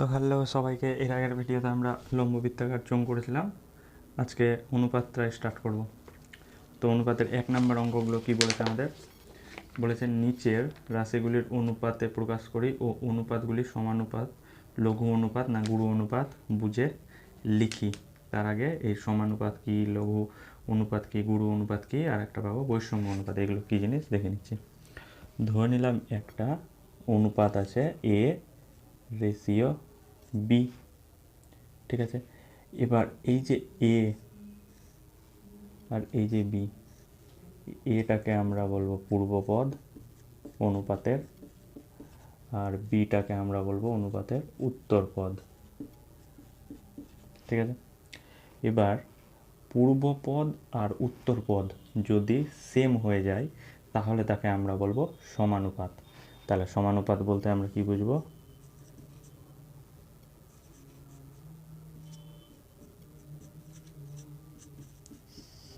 তো হ্যালো সবাইকে, এর আগের ভিডিওতে আমরা লম্ব বৃত্তাকার চোঙ করেছিলাম। আজকে অনুপাতটা স্টার্ট করব। তো অনুপাতের এক নম্বর অঙ্কগুলো কি বলেছে আমাদের? বলেছে নিচের রাশিগুলির অনুপাতে প্রকাশ করি ও অনুপাতগুলি সমানুপাত, লঘু অনুপাত না গুরু অনুপাত বুঝে লিখি। তার আগে এই সমানুপাত কি, লঘু অনুপাত কি, গুরু অনুপাত কি, আর একটা পাবো বৈষম্য অনুপাত। এগুলো কী জিনিস? দেখে নিচ্ছি। ধরে নিলাম একটা অনুপাত আছে এ রেশিও বি ঠিক আছে? এবার এই যে এ আর এই যে বি এটাকে আমরা বলব পূর্বপদ অনুপাতের আর বিটাকে আমরা বলব অনুপাতের উত্তরপদ। ঠিক আছে? এবার পূর্বপদ আর উত্তরপদ যদি সেম হয়ে যায়, তাহলে তাকে আমরা বলব সমানুপাত। তাহলে সমানুপাত বলতে আমরা কি বুঝব?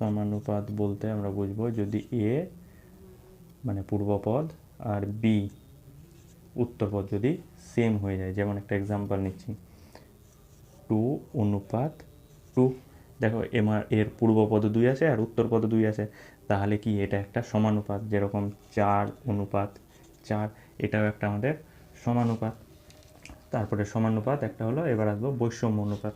সমানুপাত বলতে আমরা বুঝব যদি এ মানে পূর্বপদ, আর বি উত্তরপদ যদি সেম হয়ে যায়। যেমন একটা এক্সাম্পল নিচ্ছি। টু অনুপাত টু। দেখো এমার এর পূর্বপদ দুই আছে আর উত্তরপদ দুই আছে। তাহলে কি এটা একটা সমানুপাত? যেরকম চার অনুপাত চার, এটাও একটা আমাদের সমানুপাত। তারপরে সমানুপাত একটা হলো, এবার আসব বৈষম্য অনুপাত।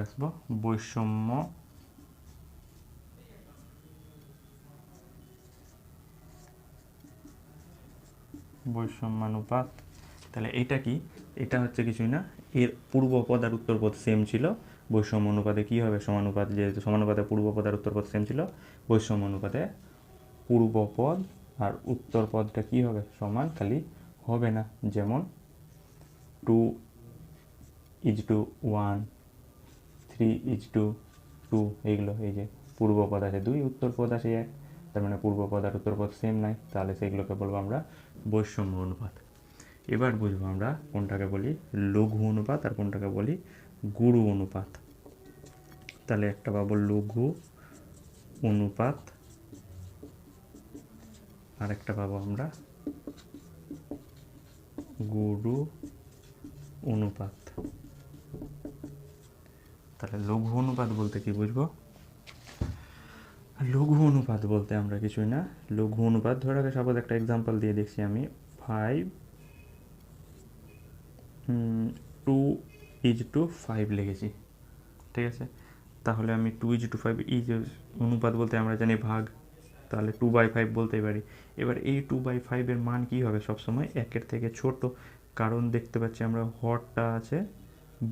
আসব বৈষম্য বৈষম্যানুপাত। তাহলে এটা কি? এটা হচ্ছে কিছুই না। এর পূর্বপদ আর উত্তরপদ সেম ছিল। বৈষম্য অনুপাতে কী হবে? সমানুপাত যেহেতু সমানুপাতে পূর্বপদ আর উত্তরপদ সেম ছিল। বৈষম্য অনুপাতে পূর্বপদ আর উত্তরপদটা কী হবে? সমান খালি হবে না। যেমন two is to one three is to two এইগুলো, এই যে পূর্বপদ আছে দুই উত্তরপদ আছে এক, তার মানে পূর্বপদ আর উত্তরপদ সেম নাই, তাহলে সেগুলোকে বলব আমরা বৈষম্য অনুপাত। এবার বুঝব আমরা কোনটাকে বলি লঘু অনুপাত আর কোনটাকে বলি গুরু অনুপাত। তাহলে একটা পাবো লঘু অনুপাত আর একটা পাবো আমরা গুরু অনুপাত। তাহলে লঘু অনুপাত বলতে কি বুঝব? লঘু অনুপাত বলতে আমরা কিছুই না। লঘু অনুপাত ধরে রাখে সাপোজ একটা এক্সাম্পল দিয়ে দেখছি আমি। Five two is to five লিখেছি। ঠিক আছে? তাহলে আমি two is to five is অনুপাত বলতে আমরা জানি ভাগ। তাহলে টু বাই ফাইভ বলতেই পারি। এবার এই টু বাই ফাইভের মান কী হবে সবসময়? একের থেকে ছোট। কারণ দেখতে পাচ্ছি আমরা হরটা আছে।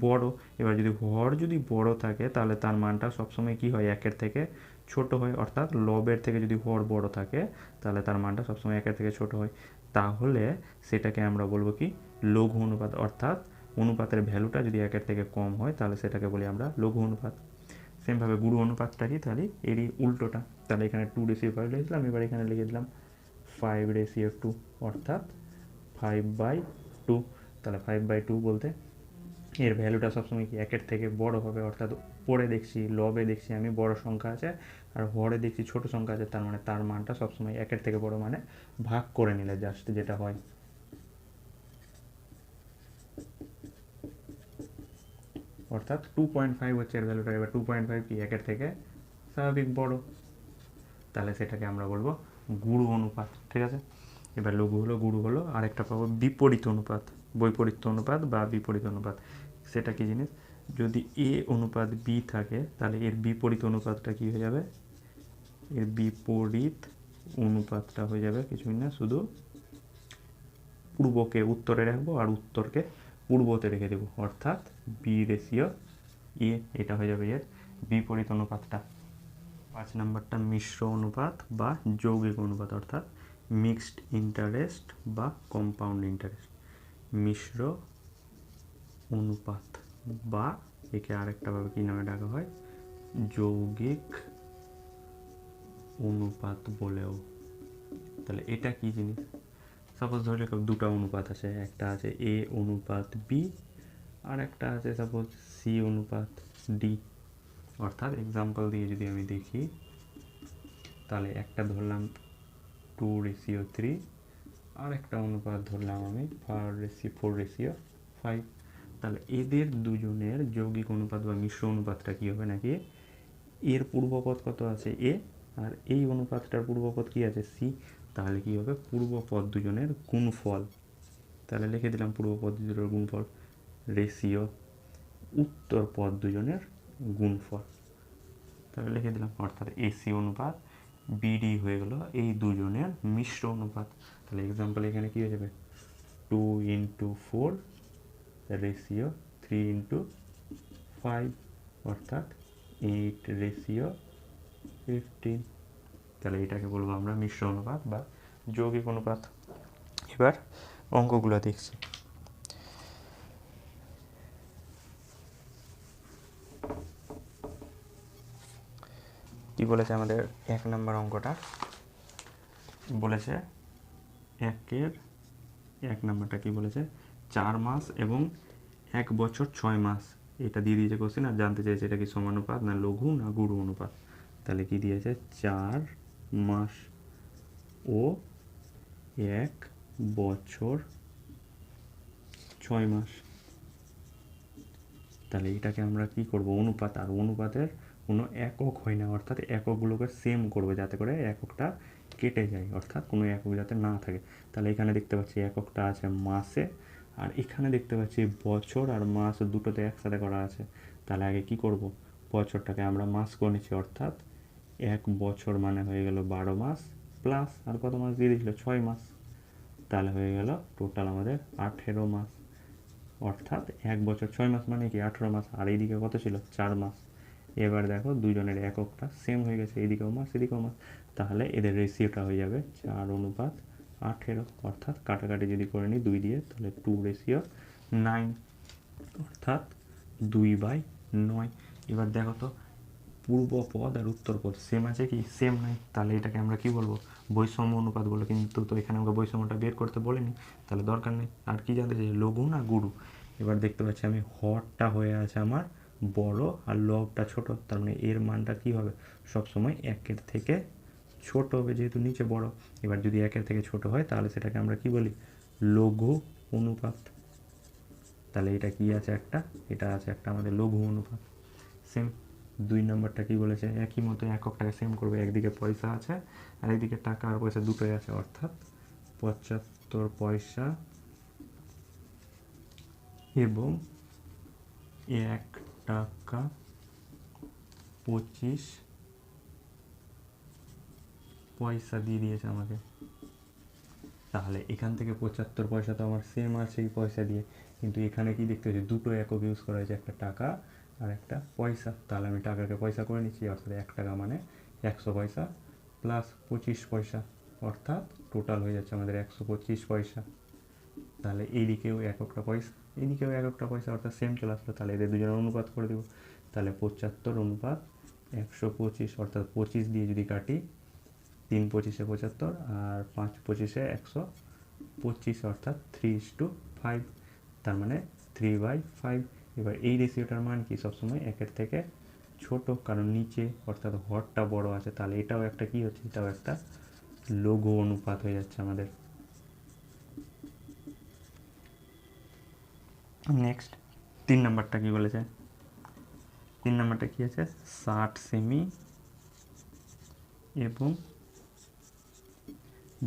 বড়। এবার যদি হর যদি বড় থাকে, তাহলে তার মানটা সবসময় কি হয়? একের থেকে ছোট হয়। অর্থাৎ লবের থেকে যদি হর বড় থাকে, তাহলে তার মানটা সবসময় একের থেকে ছোট হয়। তাহলে সেটাকে আমরা বলব কি? লঘু অনুপাত। অর্থাৎ অনুপাতের ভ্যালুটা যদি একের থেকে কম হয়, তাহলে সেটাকে বলি আমরা লঘু অনুপাত। সেমভাবে গুরু অনুপাতটা কি? তাহলে এরই উল্টোটা। তাহলে এখানে টু রেসিও ফাইভ লিখেছিলাম এবার এখানে লিখে দিলাম ফাইভ রেসিও টু অর্থাৎ ফাইভ বাই টু তাহলে ফাইভ বাই টু বলতে এর ভ্যালুটা সবসময় কি একের থেকে বড় হবে? অর্থাৎ পরে দেখছি লবে দেখছি আমি বড় সংখ্যা আছে, আর হরে দেখছি ছোট সংখ্যা আছে, তার মানে তার মানটা সবসময় একের থেকে বড় মানে ভাগ করে নিলে জাস্ট যেটা হয়। অর্থাৎ টু পয়েন্ট ফাইভ হচ্ছে এর ভ্যালুটা এবার টু পয়েন্ট ফাইভ কি একের থেকে স্বাভাবিক বড়? তাহলে সেটাকে আমরা বলব গুরু অনুপাত, ঠিক আছে? এবার লঘু হলো, গুরু হলো আরেকটা পাবো বিপরীত অনুপাত, বৈপরীত্য অনুপাত বা বিপরীত অনুপাত। সেটা কি জিনিস? যদি এ অনুপাত বি থাকে, তাহলে এর বিপরীত অনুপাতটা কি হয়ে যাবে? এর বিপরীত অনুপাতটা হয়ে যাবে কিছুই না, শুধু পূর্বকে উত্তরে রাখব আর উত্তরকে পূর্বতে রেখে দেবো। অর্থাৎ বি রেশিও এ এটা হয়ে যাবে এর বিপরীত অনুপাতটা। পাঁচ নাম্বারটা মিশ্র অনুপাত বা যৌগিক অনুপাত, অর্থাৎ মিক্সড ইন্টারেস্ট বা কম্পাউন্ড ইন্টারেস্ট মিশ্র অনুপাত বা একে আরেকটাভাবে কী নামে ডাকা হয়? যৌগিক অনুপাত বলেও। তাহলে এটা কি জিনিস? সাপোজ ধরে রাখো দুটো অনুপাত আছে, একটা আছে এ অনুপাত বি আর একটা আছে সাপোজ সি অনুপাত ডি অর্থাৎ এক্সাম্পল দিয়ে যদি আমি দেখি, তাহলে একটা ধরলাম টু রেশিও থ্রি আর একটা অনুপাত ধরলাম আমি four ratio four ratio five তাহলে এদের দুজনের যৌগিক অনুপাত বা মিশ্র অনুপাতটা কী হবে নাকি? এর পূর্বপদ কত আছে? এ। আর এই অনুপাতটার পূর্বপদ কী আছে? সি। তাহলে কী হবে? পূর্বপদ দুজনের গুণফল। তাহলে লিখে দিলাম পূর্বপদ দুজনের গুণফল। রেশিও উত্তর পদ দুজনের গুণফল। তাহলে লিখে দিলাম, অর্থাৎ এসি অনুপাত, বিডি হয়ে গেল এই দুজনের মিশ্র অনুপাত। তাহলে এক্সাম্পল এখানে কী হয়ে যাবে? Two into four ratio three into five অর্থাৎ এইট রেশিও ফিফটিন। তাহলে এটাকে বলব আমরা মিশ্র অনুপাত বা যৌগিক অনুপাত। এবার অঙ্কগুলো দেখছি। কি বলেছে আমাদের এক নম্বর অঙ্কটা? বলেছে একের এক নম্বরটা কি বলেছে? চার মাস এবং এক বছর ছয় মাস। এটা দিয়ে দিয়েছে কোশ্চেন আর জানতে চাইছে এটা কি সমানুপাত না লঘু না গুরু অনুপাত? তাহলে কি দিয়েছে? চার মাস ও এক বছর ছয় মাস। তাহলে এটাকে আমরা কি করব? অনুপাত। আর অনুপাতের কোনো একক হয় না, অর্থাৎ এককগুলোকে সেম করবে যাতে করে এককটা কেটে যায়, অর্থাৎ কোনো একক যাতে না থাকে। তাহলে এখানে দেখতে পাচ্ছি এককটা আছে মাসে আর এখানে দেখতে পাচ্ছি বছর আর মাস দুটোতে একসাথে করা আছে। তাহলে আগে কি করব? বছরটাকে আমরা মাস করে নিচ্ছি, অর্থাৎ এক বছর মানে হয়ে গেল বারো মাস প্লাস আর কত মাস দিয়ে দিয়েছিল? ছয় মাস। তাহলে হয়ে গেল টোটাল আমাদের আঠেরো মাস। অর্থাৎ এক বছর ছয় মাস মানে কি? আঠেরো মাস। আর এইদিকে কত ছিল? চার মাস। এবার দেখো দুজনের এককটা সেম হয়ে গেছে। এদিকেও মাস এদিকেও মাস। তাহলে এদের রেশিওটা হয়ে যাবে চার অনুপাত আঠেরো, অর্থাৎ কাটাকাটি যদি করে নিই দুই দিয়ে, তাহলে টু রেশিও নাইন অর্থাৎ দুই বাই নয়। এবার দেখো তো, পূর্ব পদ আর উত্তর পদ সেম আছে কি? সেম নাই। তাহলে এটাকে আমরা কি বলব? বৈষম্য অনুপাত বলে, কিন্তু তো এখানে আমরা বৈষম্যটা বের করতে বলিনি, তাহলে দরকার নেই। আর কি জানতে চাই লঘু না গুরু? এবার দেখতে পাচ্ছি আমি হরটা হয়ে আছে আমার বড় আর লবটা ছোট, তার মানে এর মানটা কি হবে? সবসময় একের থেকে ছোট হবে, যেহেতু নিচে বড়। এবার যদি একের থেকে ছোট হয়, তাহলে সেটাকে আমরা কি বলি? লঘু অনুপাত। তাহলে এটা কি আছে একটা? এটা আছে একটা আমাদের লঘু অনুপাত। সেম দুই নম্বরটা কি বলেছে? একই মতো এককটাকে সেম করবে। একদিকে পয়সা আছে, আর একদিকে টাকা আর পয়সা দুটোই আছে। অর্থাৎ পঁচাত্তর পয়সা এবং এক টাকা পঁচিশ পয়সা দিয়ে দিয়েছে আমাকে। তাহলে এখান থেকে পঁচাত্তর পয়সা তো আমার সেম আছে এই পয়সা দিয়ে। কিন্তু এখানে কি দেখতে হচ্ছে দুটো একক ইউজ করা হয়েছে, একটা টাকা আর একটা পয়সা। তাহলে আমি টাকাকে পয়সা করে নিচ্ছি, অর্থাৎ এক টাকা মানে একশো পয়সা প্লাস পঁচিশ পয়সা। অর্থাৎ টোটাল হয়ে যাচ্ছে আমাদের একশো পঁচিশ পয়সা। তাহলে এইদিকেও এককটা পয়সা, এইদিকেও এককটা পয়সা, অর্থাৎ সেম চলে আসলো। তাহলে এদের দুজনের অনুপাত করে দেবো। তাহলে পঁচাত্তর অনুপাত একশো পঁচিশ, অর্থাৎ পঁচিশ দিয়ে যদি কাটি তিন পঁচিশে পঁচাত্তর আর পাঁচ পঁচিশে একশো পঁচিশ অর্থাৎ থ্রি ইস টু ফাইভ তার মানে থ্রি বাই ফাইভ এবার এই রেশিওটার মান কি? সবসময় একের থেকে ছোট, কারণ নিচে অর্থাৎ হরটা বড় আছে, তাহলে এটাও একটা কি হচ্ছে? এটাও একটা লঘু অনুপাত হয়ে যাচ্ছে আমাদের। নেক্সট তিন নাম্বারটা কি বলেছে? তিন নাম্বারটা কি আছে? ষাট সেমি এবং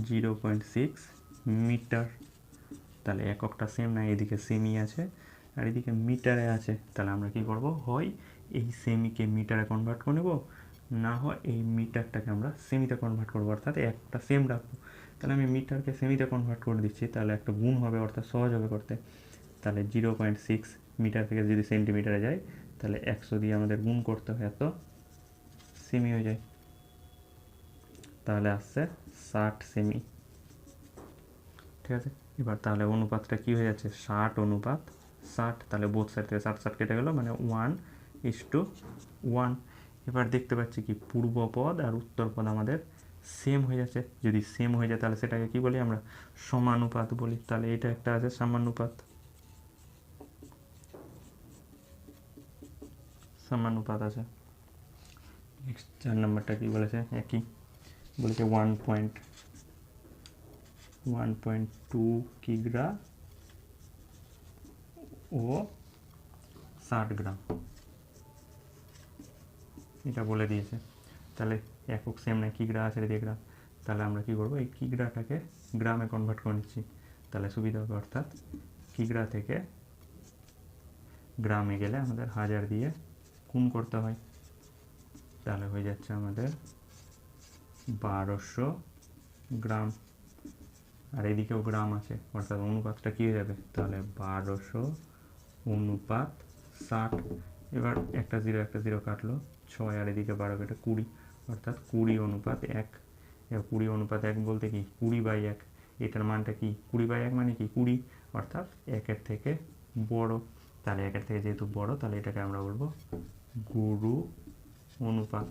জিরো পয়েন্ট সিক্স মিটার। তাহলে এককটা সেম না, এদিকে সেমি আছে আর এদিকে মিটারে আছে। তাহলে আমরা কি করব? হয় এই সেমিকে মিটারে কনভার্ট করে নেব, না হয় এই মিটারটাকে আমরা সেমিতে কনভার্ট করব, অর্থাৎ একটা সেম রাখব। তাহলে আমি মিটারকে সেমিতে কনভার্ট করে দিচ্ছি, তাহলে একটা গুণ হবে, অর্থাৎ সহজ হবে করতে। তাহলে জিরো পয়েন্ট সিক্স মিটার থেকে যদি সেন্টিমিটারে যায়, তাহলে একশো দিয়ে আমাদের গুণ করতে হয়, এত সেমি হয়ে যায়। তাহলে আসছে ষাট সেমি ঠিক আছে? এবার তাহলে অনুপাতটা কী হয়ে যাচ্ছে? ষাট অনুপাত ষাট। তাহলে বোথ সাইড থেকে ষাট ষাট কেটে গেলো মানে ওয়ান ইস টু ওয়ান এবার দেখতে পাচ্ছি কি, পূর্ব পদ আর উত্তর পদ আমাদের সেম হয়ে যাচ্ছে। যদি সেম হয়ে যায় তাহলে সেটাকে কি বলি আমরা? সমানুপাত বলি। তাহলে এটা একটা আছে সমানুপাত। সমানুপাত আছে। নেক্সট চার নম্বরটা কি বলেছে? একই। বলেছে one point one point two কিগ্রা ও ষাট গ্রাম। এটা বলে দিয়েছে। তাহলে একক সেম না কিগ্রা আছে গ্রাম তাহলে আমরা কি করব? এই কিগ্রাটাকে গ্রামে কনভার্ট করে নিচ্ছি। তাহলে সুবিধা হবে, অর্থাৎ কিগ্রা থেকে গ্রামে গেলে আমাদের হাজার দিয়ে গুণ করতে হয়। তাহলে হয়ে যাচ্ছে আমাদের বারোশো গ্রাম। আর এদিকেও গ্রাম আছে। অর্থাৎ অনুপাতটা কী হয়ে যাবে? তাহলে বারোশো অনুপাত ষাট। এবার একটা জিরো একটা জিরো কাটলো ছয়, আর এদিকে বারো কেটে কুড়ি। অর্থাৎ কুড়ি অনুপাত এক। এবার কুড়ি অনুপাত এক বলতে কি? কুড়ি বাই এক। এটার মানটা কি? কুড়ি বাই এক মানে কি? কুড়ি। অর্থাৎ একের থেকে বড়। তাহলে একের থেকে যেহেতু বড়, তাহলে এটাকে আমরা বলব গুরু অনুপাত।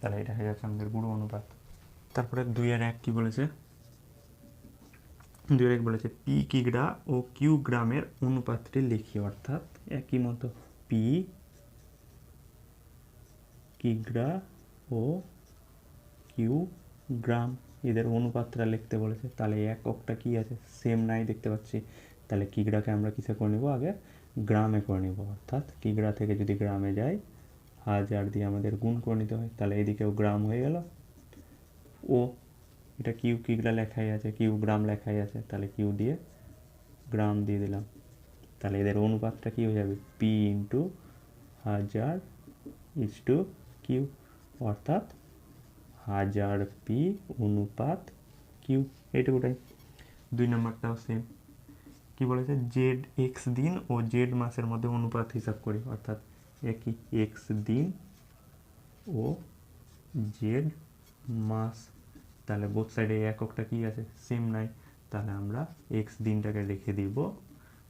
তাহলে এটা হয়ে যাচ্ছে আমাদের গুরু অনুপাত। তারপরে দুই আর এক কি বলেছে? দুই আর এক বলেছে, পি কিগ্রা ও কিউ গ্রামের অনুপাতটি লিখি। অর্থাৎ একই মতো পি কিগ্রা ও কিউ গ্রাম, এদের অনুপাতটা লিখতে বলেছে। তাহলে এককটা কি আছে? সেম নাই দেখতে পাচ্ছি। তাহলে কিগ্রাকে আমরা কিসে করে নেব? আগে গ্রামে করে নেব। অর্থাৎ কিগ্রা থেকে যদি গ্রামে যাই হাজার দিয়ে আমাদের গুণ করে নিতে হয়। তাহলে এদিকেও গ্রাম হয়ে গেল। ও, এটা কিউ কিগ্রা লেখাই আছে, কিউ গ্রাম লেখাই আছে, তাহলে কিউ দিয়ে গ্রাম দিয়ে দিলাম। তাহলে এদের অনুপাতটা কী হয়ে যাবে? পি ইন্টু হাজার ইস টু কিউ অর্থাৎ হাজার পি অনুপাত কিউ এইটুকুটাই। দুই নম্বরটাও সেম কি বলেছে? জেড এক্স দিন ও জেড মাসের মধ্যে অনুপাত হিসাব করি, অর্থাৎ একই এক্স দিন ও জেড মাস। তাহলে বোথ সাইডে এককটা কি আছে? সেম নাই। তাহলে আমরা এক্স দিনটাকে রেখে দিব।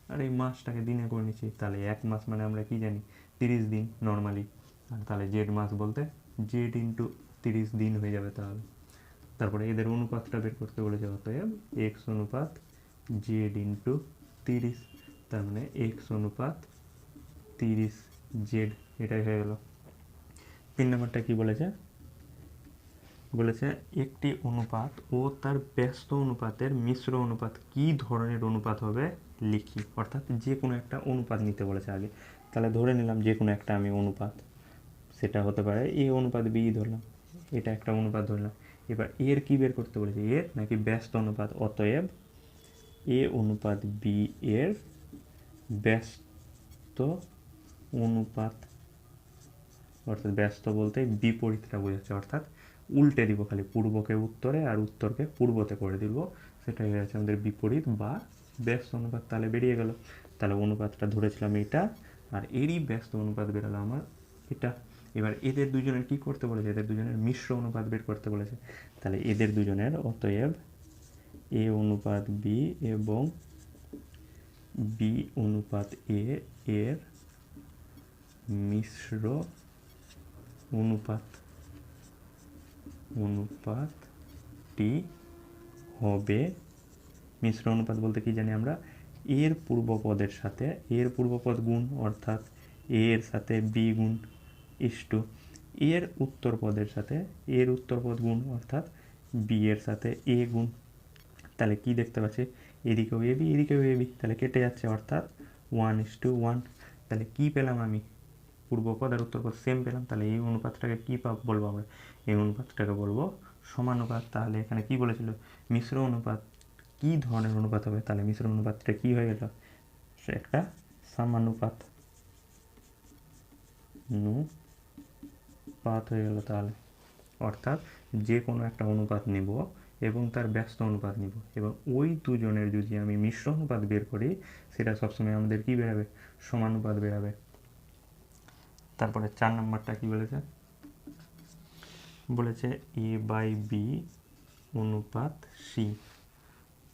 আর এই মাসটাকে দিনে করে নিচ্ছি। তাহলে এক মাস মানে আমরা কি জানি? তিরিশ দিন নর্মালি আর তাহলে জেড মাস বলতে জেড ইন্টু তিরিশ দিন হয়ে যাবে তাহলে। তারপরে এদের অনুপাতটা বের করতে বলেছে অতএব এক্স অনুপাত জেড ইন্টু তিরিশ। তার মানে এক্স অনুপাত তিরিশ জেড এটাই হয়ে গেল। তিন নম্বরটা কি বলেছে? বলেছে, একটি অনুপাত ও তার ব্যস্ত অনুপাতের মিশ্র অনুপাত কি ধরনের অনুপাত হবে লিখি। অর্থাৎ যে কোনো একটা অনুপাত নিতে বলেছে আগে। তাহলে ধরে নিলাম যে কোনো একটা আমি অনুপাত, সেটা হতে পারে এ অনুপাত বি ধরলাম, এটা একটা অনুপাত ধরলাম। এবার এর কি বের করতে বলেছে? এর নাকি ব্যস্ত অনুপাত? অতএব এ অনুপাত বি এর ব্যস্ত অনুপাত, অর্থাৎ ব্যস্ত বলতে বিপরীতটা বোঝাচ্ছে, অর্থাৎ উল্টে দিব খালি পূর্বকে উত্তরে আর উত্তরকে পূর্বতে করে দিব। সেটা হয়ে যাচ্ছে আমাদের বিপরীত বা ব্যস্ত অনুপাত তাহলে বেরিয়ে গেল। তাহলে অনুপাতটা ধরেছিলাম এটা আর এরই ব্যস্ত অনুপাত বেরোলো আমার এটা। এবার এদের দুজনের কি করতে বলেছে? এদের দুজনের মিশ্র অনুপাত বের করতে বলেছে। তাহলে এদের দুজনের অতএব এ অনুপাত বি এবং বি অনুপাত এ এর মিশ্র অনুপাত। অনুপাতটি হবে মিশ্র অনুপাত বলতে কি জানি আমরা? এর পূর্বপদের সাথে, এর পূর্বপদ গুণ অর্থাৎ এর সাথে বি গুণ ইস্টু এর উত্তর পদের সাথে, এর উত্তরপদ গুণ অর্থাৎ বি এর সাথে এ গুণ। তাহলে কি দেখতে পাচ্ছি? এদিকেও এ বি এদিকেও এ বি তাহলে কেটে যাচ্ছে অর্থাৎ ওয়ান ইস টু ওয়ান তাহলে কী পেলাম আমি? পূর্বপদ আর উত্তরপদ সেম পেলাম, তাহলে এই অনুপাতটাকে কী বলব আমরা? এই অনুপাতটাকে বলব সমানুপাত। তাহলে এখানে কি বলেছিল? মিশ্র অনুপাত, কী ধরনের অনুপাত হবে? তাহলে মিশ্র অনুপাতটা কী হয়ে গেল? সে একটা সামানুপাত অনুপাত হয়ে গেল তাহলে। অর্থাৎ যে কোনো একটা অনুপাত নেব এবং তার ব্যস্ত অনুপাত নিব। এবং ওই দুজনের যদি আমি মিশ্র অনুপাত বের করি, সেটা সবসময় আমাদের কি বেরাবে সমানুপাত বেরাবে তারপরে চার নম্বরটা কি বলেছে? বলেছে এ বাই বি অনুপাত C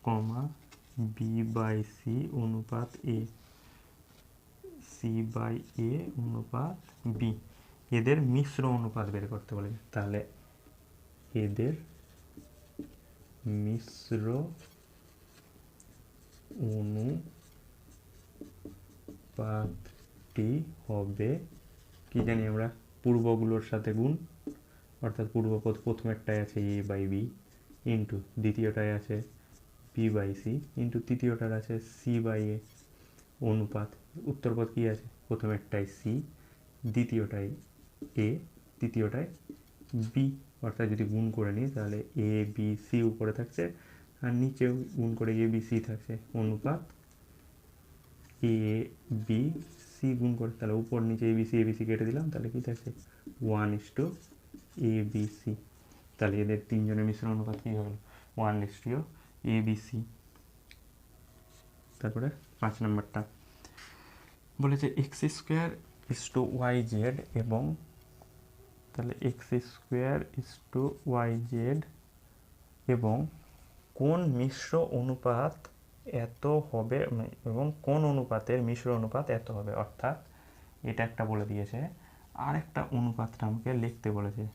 comma B by C অনুপাত এ সি বাই এ অনুপাত বি এদের মিশ্র অনুপাত বের করতে বলেছে। তাহলে এদের মিশ্র অনুপাতটি হবে কি জানি আমরা? পূর্বগুলোর সাথে গুণ, অর্থাৎ পূর্বপদ প্রথমেরটায় আছে এ বাই বি ইন্টু দ্বিতীয়টায় আছে পি বাই সি ইন্টু তৃতীয়টার আছে সি বাই এ অনুপাত। উত্তরপদ কী আছে? প্রথমেরটায় সি দ্বিতীয়টায় এ তৃতীয়টায় বি অর্থাৎ যদি গুণ করে নিই, তাহলে এ বি সি উপরে থাকছে, আর নিচেও গুণ করে এ বি সি থাকছে। অনুপাত এ বি সি গুণ করে, তাহলে উপর নিচে A B C A B C কেটে দিলাম, তাহলে কী থাকছে? One is to A B C তাহলে এদের তিনজনের মিশ্র অনুপাত কী হলো one is to A B C তারপরে পাঁচ নম্বরটা। বলেছে X square is to Y Z এবং তাহলে X square is to Y Z এবং কোন মিশ্র অনুপাত এত হবে মানে এবং কোন অনুপাতের মিশ্র অনুপাত এত হবে, অর্থাৎ এটা একটা বলে দিয়েছে। আর একটা অনুপাতটা আমাকে লিখতে বলেছে।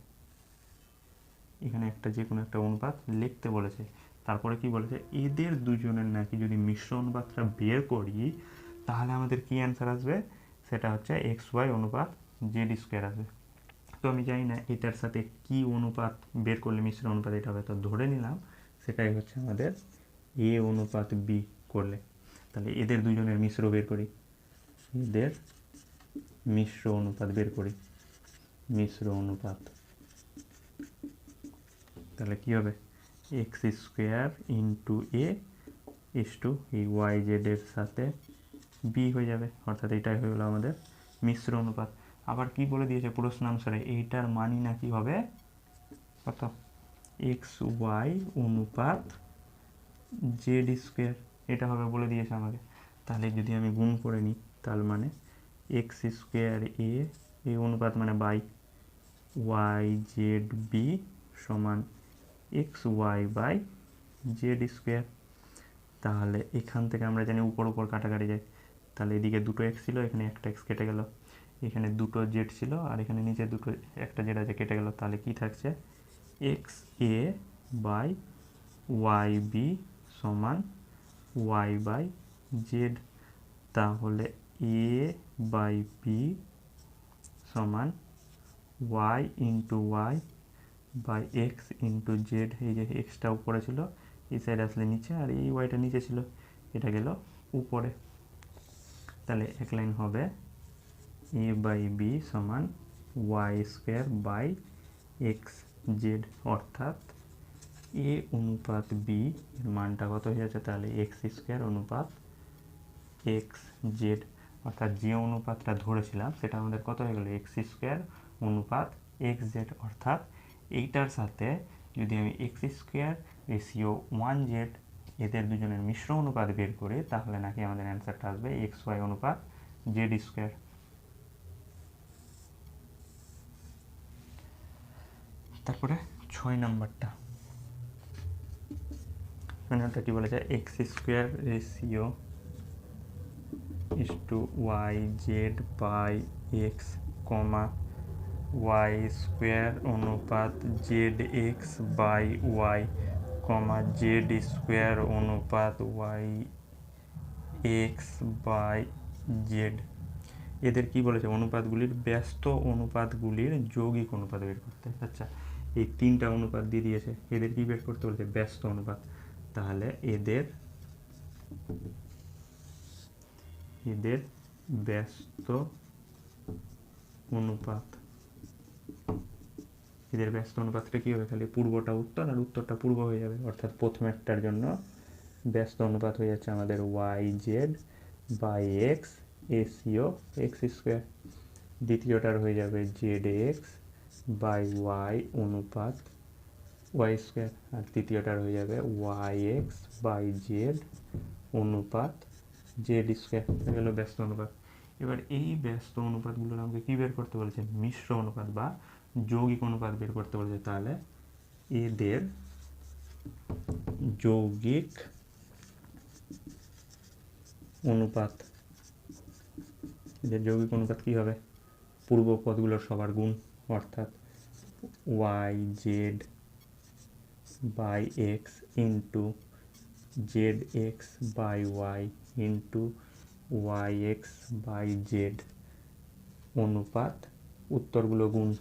এখানে একটা যে কোনো একটা অনুপাত লিখতে বলেছে। তারপরে কি বলেছে? এদের দুজনের নাকি যদি মিশ্র অনুপাতটা বের করি, তাহলে আমাদের কি অ্যান্সার আসবে? সেটা হচ্ছে এক্স ওয়াই অনুপাত জেড স্কোয়ার আসবে। তো আমি জানি না এটার সাথে কি অনুপাত বের করলে মিশ্র অনুপাত এটা হবে, তো ধরে নিলাম সেটাই হচ্ছে আমাদের এ অনুপাত বি করলে। তাহলে এদের দুজনের মিশ্র বের করি। এদের মিশ্র অনুপাত বের করি। মিশ্র অনুপাত। তাহলে কি হবে? X square into A is to এই ওয়াই জেডের সাথে বি হয়ে যাবে। অর্থাৎ এটাই হয়ে গেলো আমাদের মিশ্র অনুপাত। আবার কি বলে দিয়েছে প্রশ্ন অনুসারে? এইটার মানই নাকি হবে কত? এক্স ওয়াই অনুপাত জেড স্কোয়ার এটা হবে বলে দিয়েছে আমাকে। তাহলে যদি আমি গুণ করে নিই, তার মানে এক্স স্কোয়ার এ এ অনুপাত মানে বাই ওয়াই জেড বি সমান X Y by Z square তাহলে এখান থেকে আমরা জানি উপর উপর কাটাকাটি যায়। তাহলে এদিকে দুটো এক্স ছিল, এখানে একটা এক্স কেটে গেল। এখানে দুটো জেড ছিল, আর এখানে নিচে দুটো, একটা জেড আছে, কেটে গেল। তাহলে কি থাকছে? X A by Y B সমান ওয়াই বাই জেড তাহলে এ বাই বি সমান Y into Y by X into Z এই যে এক্সটা উপরে ছিল, এই সাইড আসলে নিচে, আর এই ওয়াইটা নিচে ছিল, এটা গেল উপরে। তাহলে এক লাইন হবে এ বাই বি সমান Y square by X Z অর্থাৎ এ অনুপাত বি এর মানটা কত হয়ে যাচ্ছে? তাহলে এক্স স্কোয়ার অনুপাত এক্স জেড অর্থাৎ যে অনুপাতটা ধরেছিলাম, সেটা আমাদের কত হয়ে গেল? এক্স স্কোয়ার অনুপাত এক্স জেড অর্থাৎ এইটার সাথে যদি আমি X square ratio one Z এদের দুজনের মিশ্র অনুপাত বের করি, তাহলে নাকি আমাদের অ্যান্সারটা আসবে এক্স ওয়াই অনুপাত জেড স্কোয়ার তারপরে ছয় নাম্বারটা। ছয় নাম্বারটা কী বলেছে X square ratio is to Y Z by X comma Y square অনুপাত Z X by Y comma Z square অনুপাত ওয়াই এক্স বাই জেড এদের কি বলেছে? অনুপাতগুলির ব্যস্ত অনুপাতগুলির যৌগিক অনুপাত বের করতে। আচ্ছা এই তিনটা অনুপাত দিয়ে দিয়েছে। এদের কি বের করতে বলছে? ব্যস্ত অনুপাত। তাহলে এদের এদের ব্যস্ত অনুপাত। এদের ব্যস্ত অনুপাতটা কী হবে? খালি পূর্বটা উত্তর আর উত্তরটা পূর্ব হয়ে যাবে। অর্থাৎ প্রথমেরটার জন্য ব্যস্ত অনুপাত হয়ে যাচ্ছে আমাদের ওয়াই জেড বাই এক্স এসিও এক্স স্কোয়ার দ্বিতীয়টার হয়ে যাবে জেড এক্স বাই ওয়াই অনুপাত। ওয়াই স্কোয়ার আর তৃতীয়টার হয়ে যাবে ওয়াই এক্স বাই জেড অনুপাত জেড স্কোয়ার গেল ব্যস্ত অনুপাত। এবার এই ব্যস্ত অনুপাতগুলোর আমাকে কী বের করতে বলেছে মিশ্র অনুপাত বা যৌগিক অনুপাত বের করতে বলেছে। তাহলে এদের যৌগিক অনুপাত, এদের যৌগিক অনুপাত কী হবে? পূর্ব পদগুলোর সবার গুণ, অর্থাৎ Y Z by X into Z X by Y into Y X by Z অনুপাত, উত্তরগুলো গুণ,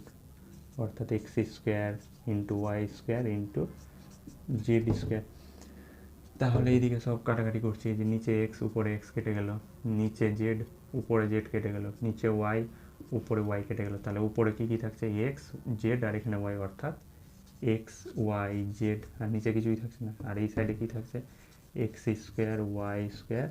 অর্থাৎ X square into Y square into Z square তাহলে এইদিকে সব কাটাকাটি করছি যে নিচে এক্স উপরে এক্স কেটে গেল, নিচে জেড উপরে জেড কেটে গেল, নিচে ওয়াই উপরে ওয়াই কেটে গেল। তাহলে উপরে কী কী থাকছে? এক্স জেড আর এখানে ওয়াই অর্থাৎ এক্স ওয়াই জেড আর নিচে কিছুই থাকছে না। আর এই সাইডে কী থাকছে? X square Y square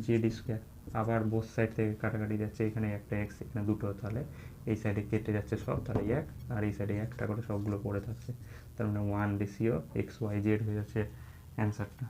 Z square আবার বোস সাইড থেকে কাটাকাটি যাচ্ছে। এখানে একটা এক্স এখানে দুটো। তাহলে এই সাইডে কেটে যাচ্ছে সব। তাহলে এক। আর এই সাইডে একটা করে সবগুলো পড়ে থাকছে। তার মানে one ratio X Y Z হয়ে যাচ্ছে অ্যান্সারটা